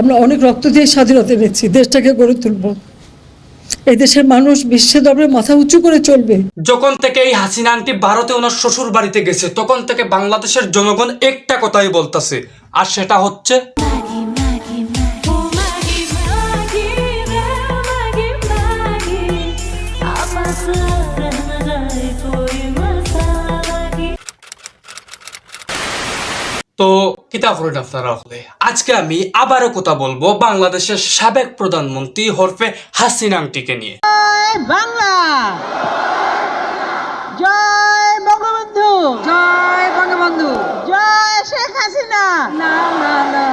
আমরা অনেক রক্ত দিয়ে স্বাধীনতা এনেছি, দেশটাকে গড়ে তুলব। এই দেশের মানুষ বিশ্বের দরবারে মাথা উঁচু করে চলবে। যখন থেকে এই হাসিনা আন্টি ভারতে ওনার শ্বশুর বাড়িতে গেছে, তখন থেকে বাংলাদেশের জনগণ একটা কথাই বলতেছে, আর সেটা হচ্ছে তো কিতা করেন আপনারা হলে। আজকে আমি আবারও কথা বলব বাংলাদেশের সাবেক প্রধানমন্ত্রী হরফে হাসিনা আন্টিকে নিয়ে। বাংলা। জয় বঙ্গবন্ধু। জয় বঙ্গবন্ধু। জয় শেখ হাসিনা। না না না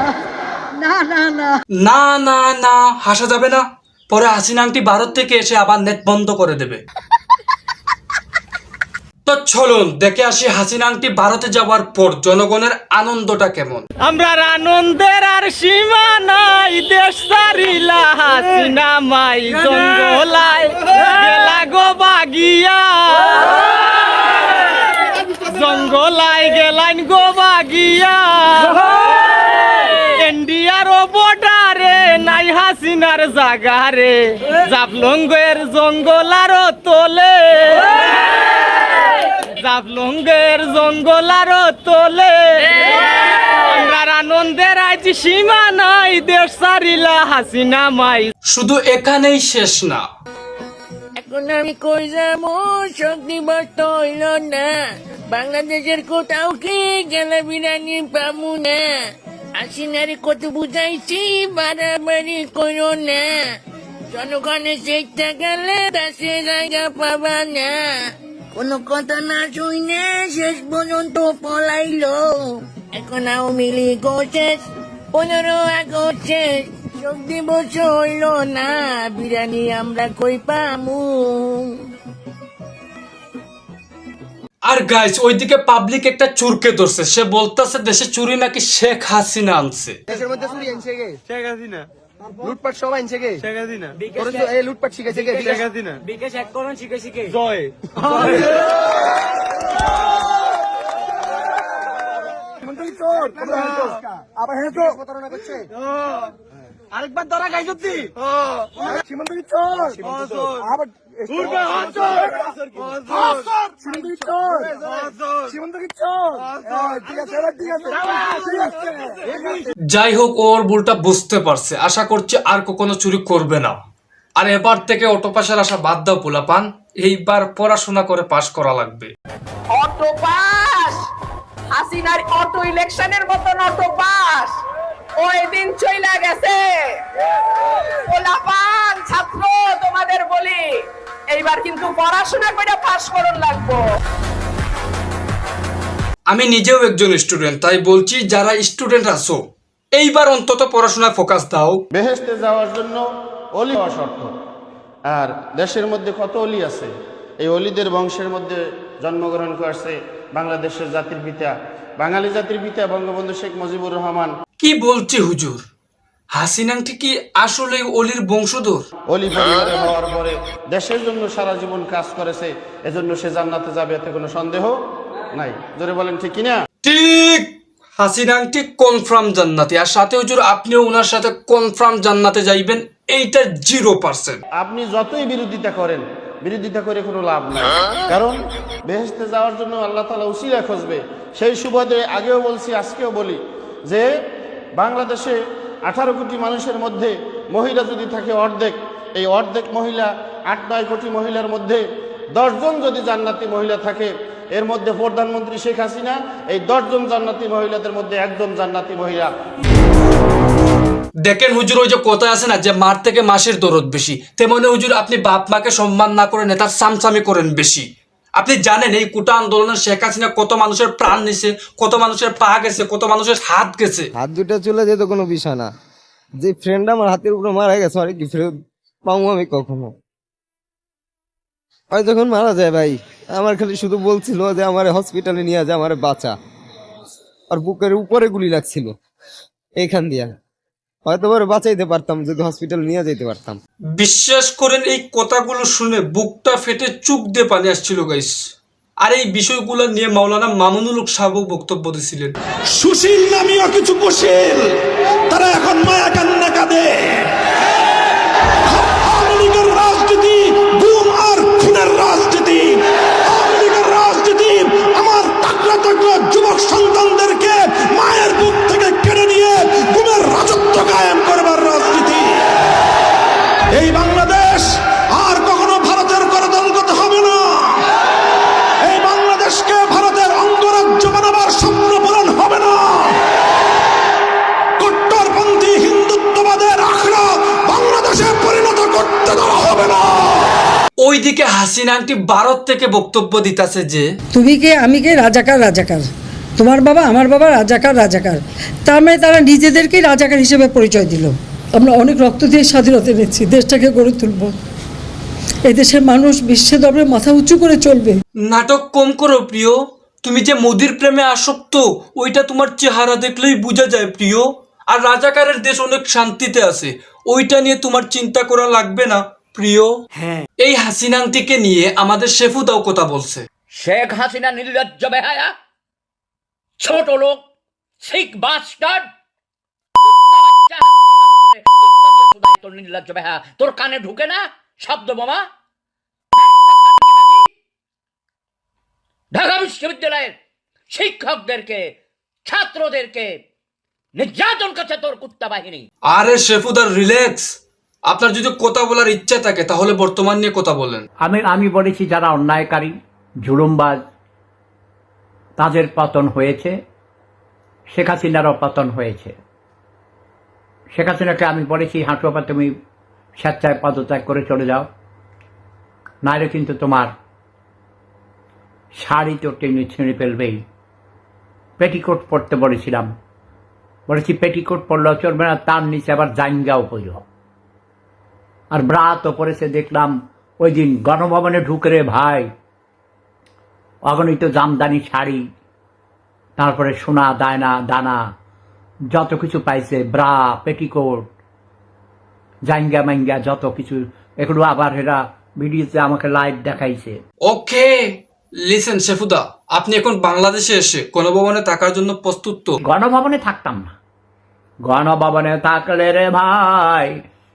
না না না। না না না হাসা যাবে না। পরে হাসিনা আন্টি ভারত থেকে এসে আবার নেট বন্ধ করে দেবে। তো চলুন দেখে আসি হাসিনা আন্টি ভারতে যাওয়ার পর জনগণের আনন্দটা কেমন? আমরা আনন্দের আর সীমা নাই, দেশ সারিলা হাসিনা মাই জঙ্গলায়, গেলা গো বাগিয়া। জঙ্গলায় গেলাইন গো বাগিয়া। ইন্ডিয়ার বর্ডারে নাই হাসিনার জাগারে জাফলঙ্গের জঙ্গলার তোলে। জাফলঙ্গের জঙ্গলার তোলে। আমরার আনন্দের আজ সীমা নাই দেশ সারিলা হাসিনা মাই। শুধু এখানেই শেষ না। এখন আমি কই যাব? শক্তি বস্ত হইল না। বাংলাদেশের কোথাও কি গেলে বিরিয়ানি পাবো না? আসিনারে কত বুঝাইছি বাড়াবাড়ি করো না। জনগণের চেষ্টা গেলে দেশে জায়গা পাবা না। কোনো কথা না শুনে শেষ পর্যন্ত পলাইলো। এখন আওয়ামী লীগ শেষ পনেরো আগস্ট শেষ যোগ দিবস হইল না বিরিয়ানি আমরা কই পামু? আর গাইস ওইদিকে পাবলিক একটা চুরকে ধরছে সে বলতেছে দেশে চুরি নাকি শেখ হাসিনা আনছে। দেশের মধ্যে চুরি আনছে শেখ হাসিনা। লুটপাট সবাই শিখে শেখা এই লুটপাট শিখেছে শিখে শেখা দিনা বিকাশ এক করণ শিখে শিখে জয়। হ্যাঁ। আবার হ্যাঁ। তো প্রতারণা করছে। হ্যাঁ। আরেকবার ধরা সত্যি। আবার হ্যাঁ, ঠিক আছে এবার ঠিক আছে। ঠিক আছে। যাই হোক ওর ভুলটা বুঝতে পারছে। আশা করছি আর কখনো চুরি করবে না। আর এবার থেকে অটো পাশের আশা বাদ দাও পোলাপান। এইবার পড়াশোনা করে পাশ করা লাগবে। অটো পাস হাসিনার অটো ইলেকশনের মতন অটো পাস ওই দিন চইলা গেছে। পোলাপান ছাত্র তোমাদের বলি। এইবার কিন্তু পড়াশোনা করে পাস করুন লাগবো। আমি নিজেও একজন স্টুডেন্ট তাই বলছি যারা স্টুডেন্ট আছো এইবার অন্তত পড়াশোনায় ফোকাস দাও। বেহেস্তে যাওয়ার জন্য অলি হওয়া শর্ত। আর দেশের মধ্যে কত অলি আছে? এই অলিদের বংশের মধ্যে জন্মগ্রহণ করছে বাংলাদেশের জাতির পিতা বাঙালি জাতির পিতা বঙ্গবন্ধু শেখ মুজিবুর রহমান। কি বলছি হুজুর? হাসিনাংটি কি আসলে অলির বংশধর। অলি পরিবারে হওয়ার পরে দেশের জন্য সারা জীবন কাজ করেছে এজন্য সে জান্নাতে যাবে এতে কোনো সন্দেহ নাই। জোরে বলেন ঠিক কিনা? ঠিক হাসিনাংটি কনফার্ম জান্নাতি। আর সাথে হুজুর আপনিও ওনার সাথে কনফার্ম জান্নাতে যাইবেন এইটা জিরো পার্সেন্ট আপনি যতই বিরোধিতা করেন বিরোধিতা করে কোনো লাভ নাই। কারণ বেহেস্তে যাওয়ার জন্য আল্লাহ তালা উসিলা খুঁজবে। সেই সুবাদে আগেও বলছি আজকেও বলি যে বাংলাদেশে আঠারো কোটি মানুষের মধ্যে মহিলা যদি থাকে অর্ধেক, এই অর্ধেক মহিলা আট নয় কোটি মহিলার মধ্যে দশজন যদি জান্নাতি মহিলা থাকে, এর মধ্যে প্রধানমন্ত্রী শেখ হাসিনা, এই দশজন জান্নাতি মহিলাদের মধ্যে একজন জান্নাতি মহিলা। দেখেন হুজুর, ওই যে কথা আছে না, যে মার থেকে মাসের দরদ বেশি। তেমনি হুজুর, আপনি বাপ মাকে সম্মান না করে নেতার সামসামি করেন বেশি। আপনি জানেন এই কোটা আন্দোলনের শেখ হাসিনা কত মানুষের প্রাণ নিছে, কত মানুষের পা গেছে, কত মানুষের হাত গেছে। হাত দুটো চলে যেত কোনো বিষয় না। যে ফ্রেন্ড আমার হাতের উপরে মারা গেছে, আর কি ফেরত পাবো আমি কখনো? ওই যখন মারা যায় ভাই, আমার খালি শুধু বলছিল যে আমার হসপিটালে নিয়ে যা, আমার বাঁচা। আর বুকের উপরে গুলি লাগছিল এইখান দিয়া। হয়তো ওর বাঁচাইতে পারতাম যদি হসপিটাল নিয়ে যেতে পারতাম। বিশ্বাস করেন এই কথাগুলো শুনে বুকটা ফেটে চুপ দিয়ে পানি আসছিল গাইস আর এই বিষয়গুলো নিয়ে মাওলানা মামুনুল সাহেব বক্তব্য দিয়েছিলেন সুশীল নামীয় কিছু কুশীল তারা এখন মায়া কান্না কাঁদে। রাজনীতি করতে দেওয়া হবে না। ওইদিকে হাসিনা আন্টি ভারত থেকে বক্তব্য দিতেছে যে তুমি কে? আমি কে? রাজাকার রাজাকার। তোমার বাবা আমার বাবা রাজাকার রাজাকার। তার মানে তারা নিজেদেরকেই রাজাকার হিসেবে পরিচয় দিল। আমরা অনেক রক্ত দিয়ে স্বাধীনতা নিচ্ছি দেশটাকে গড়ে তুলব। এই দেশের মানুষ বিশ্বের দরবারে মাথা উঁচু করে চলবে। নাটক কম করো প্রিয়। তুমি যে মোদির প্রেমে আসক্ত ওইটা তোমার চেহারা দেখলেই বোঝা যায় প্রিয়। আর রাজাকারের দেশ অনেক শান্তিতে আছে। ওইটা নিয়ে তোমার চিন্তা করা লাগবে না প্রিয়? হ্যাঁ। এই হাসিনা আন্টিকে নিয়ে আমাদের শেফুদাও কথা বলছে। শেখ হাসিনা নির্লজ্জ বেহায়া ছোট লোক শিখ বাস্টার্ড। তোর নির্লজ্জ বেহায়া তোর কানে ঢুকে না শব্দ বোমা? ঢাকা বিশ্ববিদ্যালয়ের শিক্ষকদেরকে ছাত্রদেরকে নির্যাতন করছে তোর কুত্তা বাহিনী। আরে শেফুদার রিল্যাক্স আপনার যদি কথা বলার ইচ্ছা থাকে তাহলে বর্তমান নিয়ে কথা বলেন। আমি আমি বলেছি যারা অন্যায়কারী জুলুমবাজ তাদের পতন হয়েছে। শেখ হাসিনারও পতন হয়েছে। শেখ হাসিনাকে আমি বলেছি হাঁটুয়াপা তুমি স্বেচ্ছায় পদত্যাগ করে চলে যাও। নাহলে কিন্তু তোমার শাড়ি তো টেনে ছিঁড়ে ফেলবেই। পেটিকোট পরতে বলেছিলাম। বলেছি পেটিকোট পরলেও চলবে না তার নিচে আবার জাইঙ্গাও পড়ল আর ব্রা তো পরেছে দেখলাম ওই দিন গণভবনে ঢুকে রে ভাই অগণিত জামদানি শাড়ি তারপরে সোনা দায়না দানা যত কিছু পাইছে ব্রা পেটিকোট জাইঙ্গা মাইঙ্গা যত কিছু। এগুলো আবার এরা ভিডিওতে আমাকে লাইভ দেখাইছে। ওকে লিসেন শেফুদা আপনি এখন বাংলাদেশে এসে গণভবনে থাকার জন্য প্রস্তুত তো? গণভবনে থাকতাম না। গণভবনে থাকলে রে ভাই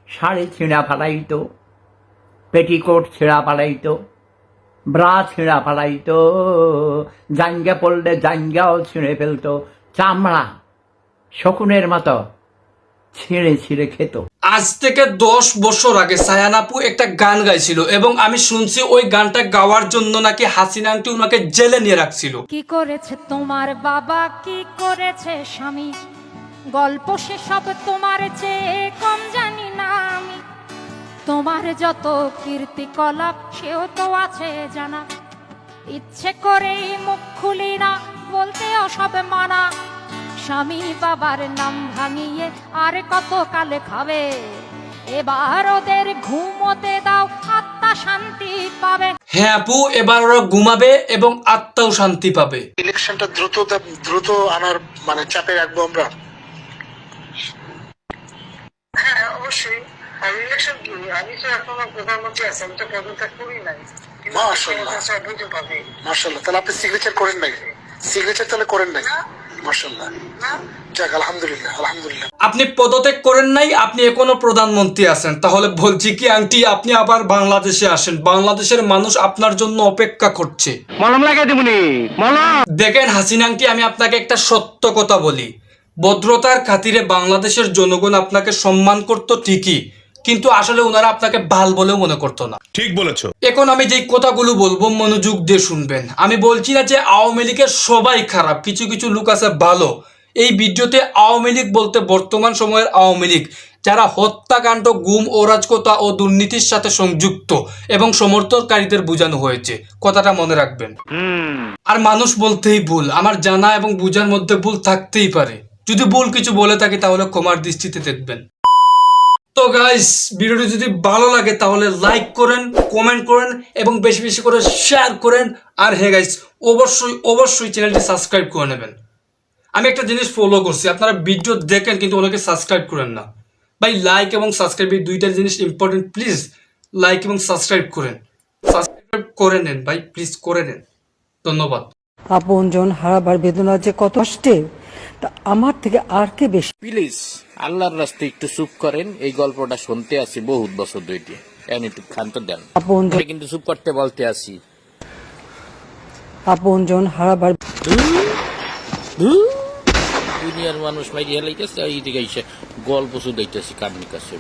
শাড়ি ছিঁড়া ফালাইতো পেটিকোট ছিঁড়া ফালাইতো ব্রা ছিঁড়া ফালাইতো জাঙ্গা পড়লে জাঙ্গাও ছিঁড়ে ফেলতো চামড়া শকুনের মতো ছিঁড়ে ছিঁড়ে খেত। আজ থেকে দশ বছর আগে সায়ানাপু একটা গান গাইছিল এবং আমি শুনছি ওই গানটা গাওয়ার জন্য নাকি হাসিনা আন্টি ওনাকে জেলে নিয়ে রাখছিল। কি করেছে তোমার বাবা? কি করেছে স্বামী? গল্প সেসব তোমার চেয়ে কম জানি না আমি। তোমার যত কীর্তিকলাপ সেও তো আছে জানা। ইচ্ছে করেই মুখ খুলি না বলতে সব মানা। স্বামী বাবার নাম ভাঙিয়ে আর কত কালে খাবে? এবার ওদের ঘুমোতে দাও আত্মা শান্তি পাবে। হ্যাঁ আপু এবার ওরা ঘুমাবে এবং আত্মাও শান্তি পাবে। ইলেকশনটা দ্রুত দ্রুত আনার মানে চাপে রাখব আমরা। হ্যাঁ অবশ্যই। আমি ইলেকশন আমি তো এখনও প্রধানমন্ত্রী আছি আমি তো পদত্যাগ করি নাই। মার্শাল্লাহ তাহলে আপনি সিগনেচার করেন নাই? সিগনেচার তাহলে করেন নাই? মার্শাল্লাহ যাক আলহামদুলিল্লাহ আলহামদুলিল্লাহ। আপনি পদত্যাগ করেন নাই আপনি এখনও প্রধানমন্ত্রী আছেন। তাহলে বলছি কি আংটি আপনি আবার বাংলাদেশে আসেন। বাংলাদেশের মানুষ আপনার জন্য অপেক্ষা করছে। মলম লাগাই দিবনি মলম। দেখেন হাসিনা আংটি আমি আপনাকে একটা সত্য কথা বলি। ভদ্রতার খাতিরে বাংলাদেশের জনগণ আপনাকে সম্মান করতো ঠিকই কিন্তু আসলে ওনারা আপনাকে বাল বলেও মনে করতো না। ঠিক বলেছ। এখন আমি যেই কথাগুলো বলব মনোযোগ দিয়ে শুনবেন। আমি বলছি না যে আওয়ামী লীগের সবাই খারাপ কিছু কিছু লোক আছে ভালো। এই ভিডিওতে আওয়ামী লীগ বলতে বর্তমান সময়ের আওয়ামী লীগ যারা হত্যাকাণ্ড গুম অরাজকতা ও দুর্নীতির সাথে সংযুক্ত এবং সমর্থনকারীদের বোঝানো হয়েছে। কথাটা মনে রাখবেন। আর মানুষ বলতেই ভুল আমার জানা এবং বোঝার মধ্যে ভুল থাকতেই পারে। যদি ভুল কিছু বলে থাকি, তাহলে ক্ষমার দৃষ্টিতে দেখবেন। তো গাইস ভিডিওটি যদি ভালো লাগে, তাহলে লাইক করেন কমেন্ট করেন, এবং বেশি বেশি করে শেয়ার করেন। আর হ্যাঁ গাইস অবশ্যই অবশ্যই চ্যানেলটি সাবস্ক্রাইব করে নেবেন। আমি একটা জিনিস ফলো করছি, আপনারা ভিডিও দেখেন, কিন্তু ওনাকে সাবস্ক্রাইব করেন না। ভাই লাইক এবং সাবস্ক্রাইব এই দুইটা জিনিস ইম্পর্টেন্ট প্লিজ লাইক এবং সাবস্ক্রাইব করেন। সাবস্ক্রাইব করে নেন, ভাই প্লিজ করে নেন। ধন্যবাদ। আপনজন হারাবার বেদনা যে কত কষ্টে। তা আমার থেকে আর কে বেশি? প্লিজ আল্লাহর রাস্তে একটু চুপ করেন। এই গল্পটা শুনতে আসি বহুত বছর ধরে। এখন একটু ক্ষান্ত দেন। আপনজন কিন্তু চুপ করতে বলতে আসি আপনজন হারাবার দুনিয়ার মানুষ মাইরি হেলাইতেছে এইদিকে এসে গল্প শুধাইতেছি কার কাছে